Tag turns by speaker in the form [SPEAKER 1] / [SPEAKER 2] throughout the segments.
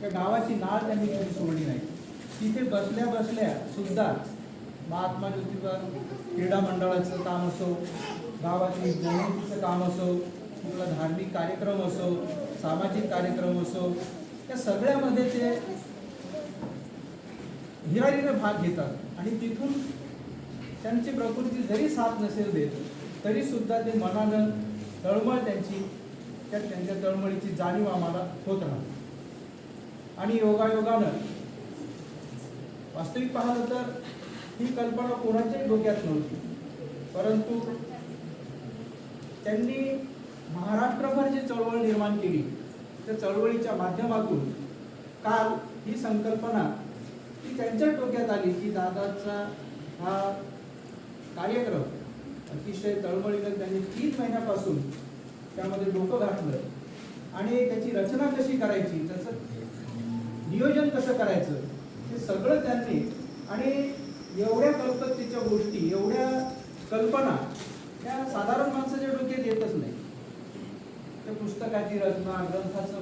[SPEAKER 1] त्या गावाची नाळ त्यांनी कधी सोडली नाही. तिथे बसल्या बसल्या सुद्धा महात्मा ज्योतिबा क्रीडा मंडळाचं काम असो गावातील जयंतीचं काम असो कुठला धार्मिक कार्यक्रम असो सामाजिक कार्यक्रम असो या सगळ्यामध्ये ते हिरारीने भाग घेतात. आणि तिथून त्यांची प्रकृती जरी साथ नसेल देत तरी सुद्धा ते मनानं तळमळ त्यांची त्या त्यांच्या तळमळीची जाणीव आम्हाला होत राहते. आणि योगायोगानं. वास्तविक पाहिलं तर ही कल्पना कोणाच्याही डोक्यात नव्हती. परंतु त्यांनी महाराष्ट्रभर जी चळवळ निर्माण केली त्या चळवळीच्या माध्यमातून काल ही संकल्पना ती त्यांच्या डोक्यात आली की दादाचा हा कार्यक्रम अतिशय तळमळीनं त्यांनी तीन महिन्यापासून त्यामध्ये डोकं घातलं आणि त्याची रचना कशी करायची त्याचं नियोजन कसं करायचं हे सगळं त्यांनी आणि एवढ्या कल्पकतेच्या गोष्टी एवढ्या कल्पना त्या साधारण माणसाच्या डोक्यात येतच नाही. त्या पुस्तकाची रचना ग्रंथाचं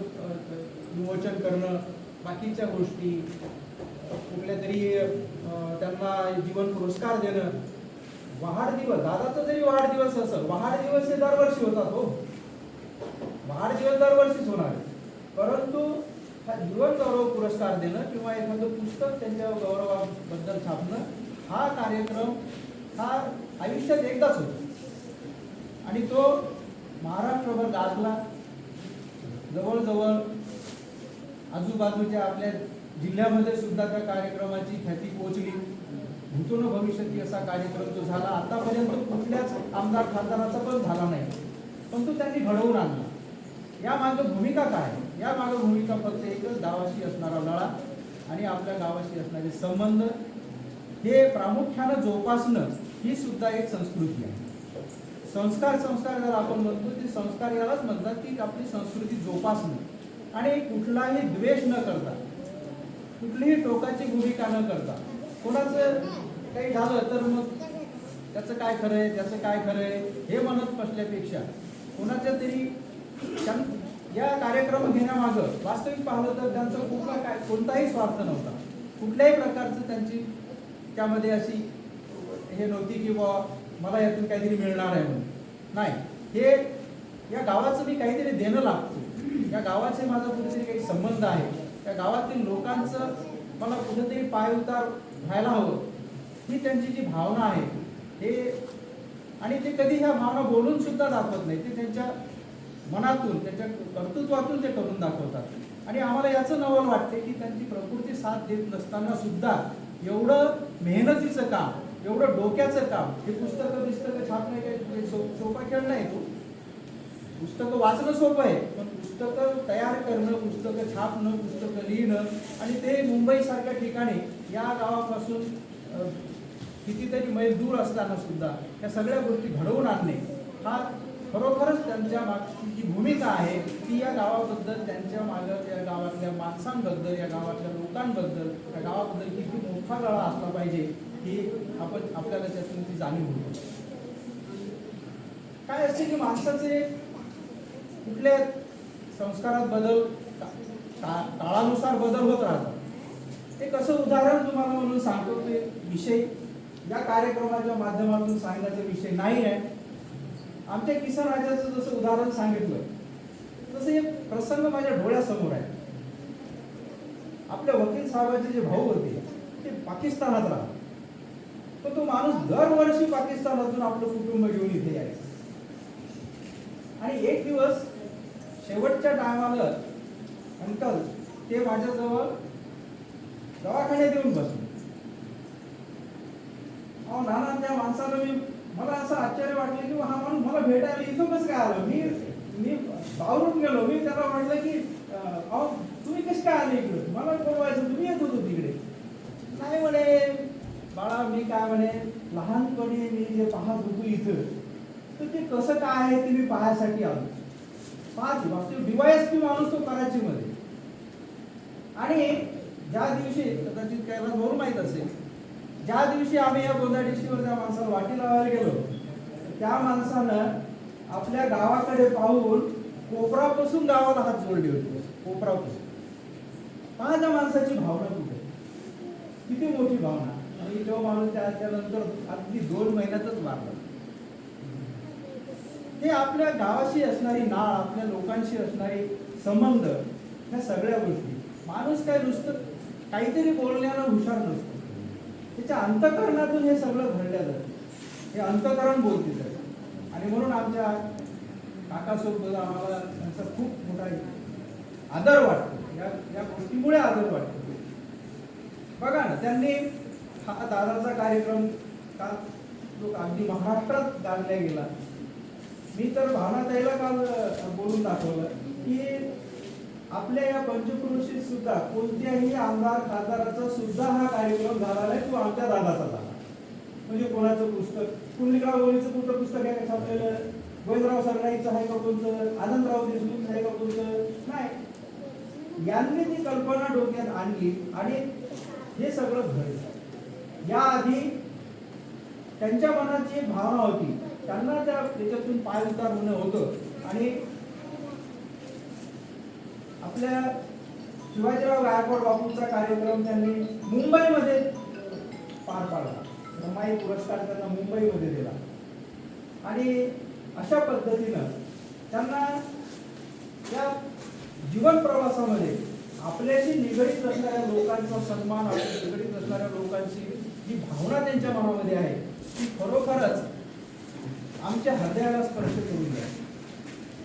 [SPEAKER 1] विमोचन करणं बाकीच्या गोष्टी कुठल्या तरी त्यांना जीवन पुरस्कार देणं. वाढदिवस दादाचा जरी वाढदिवस असेल वाढदिवस हे दरवर्षी होतात हो. वाढदिवस दरवर्षीच होणार परंतु जीवन गौरव पुरस्कार देणं किंवा एखादं पुस्तक त्यांच्या गौरवाबद्दल छापणं हा कार्यक्रम हा आयुष्यात एकदाच होतो. आणि तो महाराष्ट्रभर गाजला. जवळजवळ आजूबाजूच्या आपल्या जिल्ह्यामध्ये सुद्धा त्या कार्यक्रमाची ख्याती पोहोचली. भूतून भविष्यती असा कार्यक्रम तो झाला. आतापर्यंत कुठल्याच आमदार खासदाराचा पण झाला नाही. पण तो त्यांनी घडवून आणला. या मागं भूमिका काय? या मागं भूमिका फक्त एकच गावाशी असणारा लळा आणि आपल्या गावाशी असणारे संबंध. हे प्रामुख्यानं जोपासणं ही सुद्धा एक संस्कृती आहे. संस्कार संस्कार जर आपण म्हणतो ते संस्कार यालाच म्हणतात की आपली संस्कृती जोपासणं. आणि कुठलाही द्वेष न करता कुठलीही टोकाची भूमिका न करता कोणाचं काही झालं तर मग त्याचं काय खरं आहे त्याचं काय खरं आहे हे म्हणत बसल्यापेक्षा कोणाच्या तरी या कार्यक्रम घेण्यामागं वास्तविक पाहिलं तर त्यांचं कुठला काय कोणताही स्वार्थ नव्हता. कुठल्याही प्रकारचं त्यांची त्यामध्ये अशी हे नव्हती की बा मला यातून काहीतरी मिळणार आहे म्हणून. नाही हे या गावाचं मी काहीतरी देणं लागतो. या गावाचे माझा कुठेतरी काही संबंध आहे. या गावातील लोकांचं मला कुठेतरी पाय उतार व्हायला हवं. ही त्यांची जी भावना आहे हे आणि ते कधी ह्या भावना बोलून सुद्धा दाखवत नाही. ते त्यांच्या मनातून त्याच्या कर्तृत्वातून ते करून दाखवतात. आणि आम्हाला याचं नवल वाटते की त्यांची प्रकृती साथ देत नसताना सुद्धा एवढं मेहनतीचं काम एवढं डोक्याचं काम हे पुस्तकं पुस्तकं छापणे काही म्हणजे सो सोपा खेळ नाही तो. पुस्तकं वाचणं सोपं आहे पण पुस्तकं तयार करणं पुस्तकं छापणं पुस्तकं लिहिणं आणि ते मुंबईसारख्या ठिकाणी या गावापासून कितीतरी मैल दूर असताना सुद्धा या सगळ्या गोष्टी घडवून आणणे हा खरोखरच त्यांच्या मागची जी भूमिका आहे ती या गावाबद्दल त्यांच्या मागं या गावातल्या माणसांबद्दल या गावातल्या लोकांबद्दल या गावाबद्दल किती मोठा गळा असला पाहिजे ही आपण आपल्याला त्यातून ती जाणीव होते काय असते की माणसाचे कुठल्या संस्कारात बदल का- काळानुसार बदल होत राहतात? एक असं उदाहरण तुम्हाला म्हणून सांगतो ते विषय या कार्यक्रमाच्या माध्यमातून सांगण्याचा विषय नाही आहे. आमच्या किसन राजाचं जसं उदाहरण सांगितलं तसं एक प्रसंग माझ्या डोळ्यासमोर आहे. आपल्या वकील साहेबाचे जे भाऊ होते ते पाकिस्तानात राहतात पण तो माणूस दरवर्षी पाकिस्तानातून आपलं कुटुंब घेऊन इथे आहे आणि एक दिवस शेवटच्या टायमाला अंकल ते माझ्याजवळ दवाखान्यात येऊन बसले. अहो नाना त्या माणसाला मी मला असं आश्चर्य वाटलं की हा माणूस मला भेटायला इथं कसं काय आलं? मी मी बावरून गेलो. मी त्याला म्हटलं की अहो तुम्ही कसं काय आले इकडे? मला बोलवायचं. तुम्ही येत होतो तिकडे. नाही म्हणे बाळा मी काय म्हणे लहानपणी मी जे पाहत होतो इथं तर ते कसं काय आहे ते मी पाहायसाठी आलो. पाच वास्तव डिवाईस मी माणूस तो कराचीमध्ये आणि ज्या दिवशी कदाचित काय भाऊ माहीत असेल ज्या दिवशी आम्ही या गोदाडेशीवर त्या माणसाला वाटी लावायला गेलो त्या माणसानं आपल्या गावाकडे पाहून कोपरापासून गावाला हात जोडले होते. कोपरापासून. माझ्या त्या माणसाची भावना कुठे. किती मोठी भावना. आणि तो माणूस त्याच्यानंतर अगदी दोन महिन्यातच मारला ते आपल्या गावाशी असणारी नाळ आपल्या लोकांशी असणारी संबंध ह्या सगळ्या गोष्टी. माणूस काय नुसतं काहीतरी बोलण्याला हुशार नसतो. त्याच्या अंतकरणातून हे सगळं घडलं जातं हे अंतकरण बोलते त्याचं. आणि म्हणून आमच्या काकासोबत आम्हाला त्यांचा खूप मोठा आदर वाटतो. या या गोष्टीमुळे आदर वाटतो. बघा ना त्यांनी हा दादाचा कार्यक्रम काल जो अगदी महाराष्ट्रात गाजला गेला. मी तर भावनाताईला काल बोलून दाखवलं की आपल्या या पंचक्रोशीत सुद्धा कोणत्याही आमदार खासदाराचा सुद्धा हा कार्यक्रम झाला नाही तो आमच्या दादाचा झाला. म्हणजे कोणाचं पुस्तक? पुंडलिकराव गोळीचं कुठलं पुस्तक आहे? का छापलेलं? गोविंदराव सरनाईचं आहे का कोणतं? आनंदराव देशमुख आहे का कोणतं? नाही. यांनी ती कल्पना डोक्यात आणली आणि हे सगळं घडलं. याआधी त्यांच्या मनात जी भावना होती त्यांना त्या त्याच्यातून पाय उतार होणं होतं आणि आपल्या शिवाजीराव गायकवाड बापूंचा कार्यक्रम त्यांनी मुंबईमध्ये पार पाडला. रमाई पुरस्कार त्यांना मुंबईमध्ये दिला. आणि अशा पद्धतीनं त्यांना त्या जीवन प्रवासामध्ये आपल्याशी निगडीत असणाऱ्या लोकांचा सन्मान आपल्या निगडीत असणाऱ्या लोकांची जी भावना त्यांच्या मनामध्ये आहे ती खरोखरच आमच्या हृदयाला स्पर्श करून द्या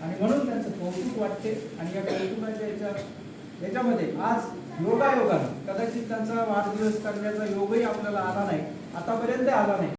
[SPEAKER 1] आणि म्हणून त्यांचं कौतुक वाटते. आणि या कौतुकाच्या याच्या याच्यामध्ये आज योगायोगानं कदाचित त्यांचा वाढदिवस करण्याचा योगही आपल्याला आला नाही. आतापर्यंत आला नाही.